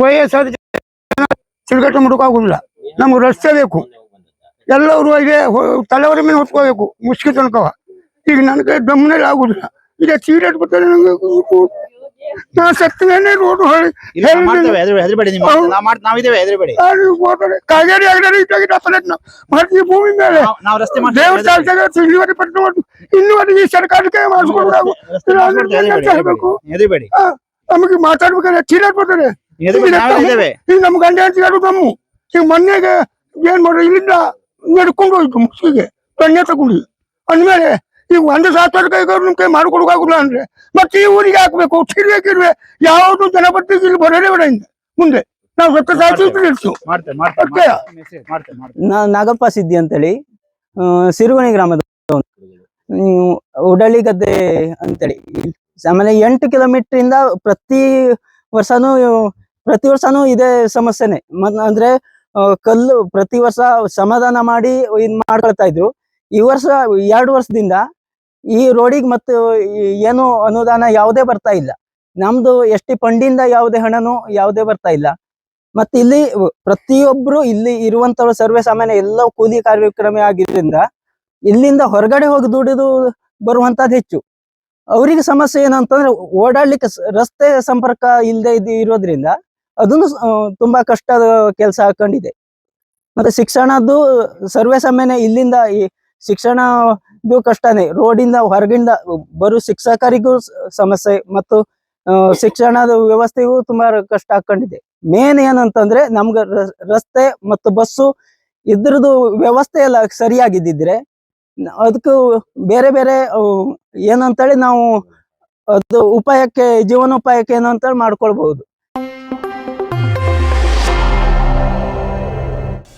ವಯಸ್ಸಾದ ತಿರುಗಾಟ ಮಾಡೋಕ್ಕಾಗುದಿಲ್ಲ ನಮ್ಗೆ ರಸ್ತೆ ಬೇಕು. ಎಲ್ಲರೂ ಇದೆ ತಲೆವರ ಮೇಲೆ ಹೊತ್ಕೋಬೇಕು ಮುಷ್ಕಿ ತನಕವ ಈಗ ನನಗೆ ದಮ್ಮನಲ್ಲಿ ಆಗುದಿಲ್ಲ. ಈಗ ಸೀರಿಯಸ್ ಬರ್ತಾರೆ ನನಗೆ ನಾ ಸತ್ತ ಮೇಲೆ ರೋಡ್ ಹೊಳಿ ಕಾಗೇರಿ ಆಗಲಿ ಮಾಡ್ತೀವಿ ಭೂಮಿ ಮೇಲೆ. ನಾವು ನಾವ್ ರಸ್ತೆ ಮಾಡ್ತೇವೆ ದೇವಸ್ಥಾನ ಇಲ್ಲಿವರೆಗೆ ಪಟ್ಟು ಇನ್ನುವರೆಗೆ ಈ ಸರ್ಕಾರಕ್ಕೆ ಮಾಡಿಸ್ಕೊಡ್ಬೇಕು ನಮಗೆ ಮಾತಾಡ್ಬೇಕಾದ್ರೆ ಸೀರಿಯಸ್ ಬರ್ತಾರೆ ಹೆದ್ರಿಬೇಡಿ ನಾವೇ ಇದ್ದೇವೆ ಈಗ ನಮ್ ಗಂಡ ಹೆಂಡತಿ ನಮ್ಮ ಈಗ ಮೊನ್ನೆಗೆ ಏನ್ ಮಾಡ್ರಿ? ಇಲ್ಲಿಂದ ನಡ್ಕೊಂಡು ಹೋಯ್ತು ಮುಸ್ಕಿಗೆ ಬೆಣ್ಣೆ ತಗೊಂಡು. ಅಂದ್ಮೇಲೆ ಈಗ ಒಂದು ಸಾವಿರ ಕೈಗಾರು ನಿಮ್ ಕೈ ಮಾಡ್ಕೊಡಕ್ಕಾಗುಲ್ಲ ಅಂದ್ರೆ. ಮತ್ತೆ ಈ ಊರಿಗೆ ಹಾಕ್ಬೇಕು. ಕಿರ್ಬೇಕಿರ್ವೆ ಯಾವ್ದು ಜನಪತ್ತಿಗೆ ಇಲ್ಲಿ ಬರೋದೇ ಬೇಡ ಇನ್ನು. ಮುಂದೆ. ನಾವು ಸತ್ತ ಮಾಡ್ತೇವೆ ನಾಗಪ್ಪ ಸಿದ್ದಿ ಅಂತೇಳಿ. ಹೇಳಿ ಸಿರುಗುಣಿ ಗ್ರಾಮದ ಉಡಳಿ ಗದ್ದೆ ಅಂತೇಳಿ. ಆಮೇಲೆ ಎಂಟು ಕಿಲೋಮೀಟರ್ ಇಂದ ಪ್ರತಿ ವರ್ಷನೂ ಪ್ರತಿ ವರ್ಷನೂ ಇದೇ ಸಮಸ್ಯೆನೆ. ಅಂದ್ರೆ ಕಲ್ಲು ಪ್ರತಿ ವರ್ಷ ಸಮಾಧಾನ ಮಾಡಿ ಇದ್ ಮಾಡ್ಕೊಳ್ತಾ ಇದ್ರು. ಈ ವರ್ಷ, ಎರಡು ವರ್ಷದಿಂದ ಈ ರೋಡಿಗೆ ಮತ್ತು ಏನು ಅನುದಾನ ಯಾವುದೇ ಬರ್ತಾ ಇಲ್ಲ. ನಮ್ದು ಎಸ್ ಟಿ ಯಾವುದೇ ಹಣನು ಯಾವುದೇ ಬರ್ತಾ ಇಲ್ಲ. ಮತ್ತೆ ಇಲ್ಲಿ ಪ್ರತಿಯೊಬ್ರು ಇಲ್ಲಿ ಇರುವಂತವ್ರು ಸರ್ವೆ ಸಾಮಾನ್ಯ ಎಲ್ಲ ಕೂಲಿ ಕಾರ್ಯಕ್ರಮ ಆಗಿದ್ರಿಂದ ಇಲ್ಲಿಂದ ಹೊರಗಡೆ ಹೋಗಿ ದುಡಿದು ಬರುವಂತದ್ದು ಹೆಚ್ಚು. ಅವರಿಗೆ ಸಮಸ್ಯೆ ಏನಂತಂದ್ರೆ ಓಡಾಡ್ಲಿಕ್ಕೆ ರಸ್ತೆ ಸಂಪರ್ಕ ಇಲ್ಲದೆ ಇರೋದ್ರಿಂದ ಅದನ್ನು ತುಂಬಾ ಕಷ್ಟದ ಕೆಲಸ ಹಾಕೊಂಡಿದೆ. ಮತ್ತೆ ಶಿಕ್ಷಣದ್ದು ಸರ್ವೇ ಸಾಮಾನ್ಯ ಇಲ್ಲಿಂದ ಈ ಶಿಕ್ಷಣದ್ದು ಕಷ್ಟನೇ. ರೋಡಿಂದ ಹೊರಗಿಂದ ಬರು ಶಿಕ್ಷಕರಿಗೂ ಸಮಸ್ಯೆ ಮತ್ತು ಶಿಕ್ಷಣದ ವ್ಯವಸ್ಥೆಗೂ ತುಂಬಾ ಕಷ್ಟ ಹಾಕೊಂಡಿದೆ. ಮೇನ್ ಏನಂತಂದ್ರೆ ನಮ್ಗೆ ರಸ್ತೆ ಮತ್ತು ಬಸ್ಸು ಇದ್ರದ್ದು ವ್ಯವಸ್ಥೆ ಎಲ್ಲ ಸರಿಯಾಗಿದ್ದಿದ್ರೆ ಅದಕ್ಕೂ ಬೇರೆ ಬೇರೆ ಏನಂತೇಳಿ ನಾವು ಅದು ಉಪಾಯಕ್ಕೆ, ಜೀವನೋಪಾಯಕ್ಕೆ ಏನು ಅಂತೇಳಿ ಮಾಡ್ಕೊಳ್ಬಹುದು.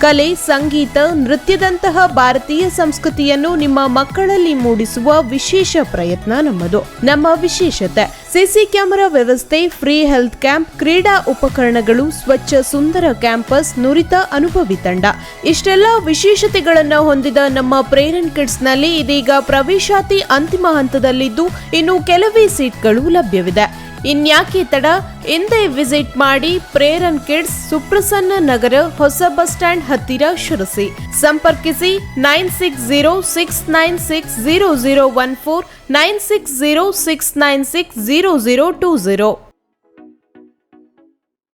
ಕಲೆ ಸಂಗೀತ ನೃತ್ಯದಂತಹ ಭಾರತೀಯ ಸಂಸ್ಕೃತಿಯನ್ನು ನಿಮ್ಮ ಮಕ್ಕಳಲ್ಲಿ ಮೂಡಿಸುವ ವಿಶೇಷ ಪ್ರಯತ್ನ ನಮ್ಮದು. ನಮ್ಮ ವಿಶೇಷತೆ. ಸಿಸಿ ಕ್ಯಾಮೆರಾ ವ್ಯವಸ್ಥೆ, ಫ್ರೀ ಹೆಲ್ತ್ ಕ್ಯಾಂಪ್, ಕ್ರೀಡಾ ಉಪಕರಣಗಳು, ಸ್ವಚ್ಛ ಸುಂದರ ಕ್ಯಾಂಪಸ್, ನುರಿತ ಅನುಭವಿ ತಂಡ. ಇಷ್ಟೆಲ್ಲ ವಿಶೇಷತೆಗಳನ್ನು ಹೊಂದಿದ ನಮ್ಮ ಪ್ರೇರಣ್ ಕಿಡ್ಸ್ನಲ್ಲಿ ಇದೀಗ ಪ್ರವೇಶಾತಿ ಅಂತಿಮ ಹಂತದಲ್ಲಿದ್ದು ಇನ್ನು ಕೆಲವೇ ಸೀಟ್ಗಳು ಲಭ್ಯವಿದೆ. ಇನ್ಯಾಕೆ ತಡ? ಹಿಂದೆ ವಿಸಿಟ್ ಮಾಡಿ ಪ್ರೇರನ್ ಕಿಡ್ಸ್ ಸುಪ್ರಸನ್ನ ನಗರ, ಹೊಸ ಬಸ್ ಸ್ಟ್ಯಾಂಡ್ ಹತ್ತಿರ ಶಿರಸಿ. ಸಂಪರ್ಕಿಸಿ nine six zero six nine six zero zero one four, nine six zero six nine six zero zero two zero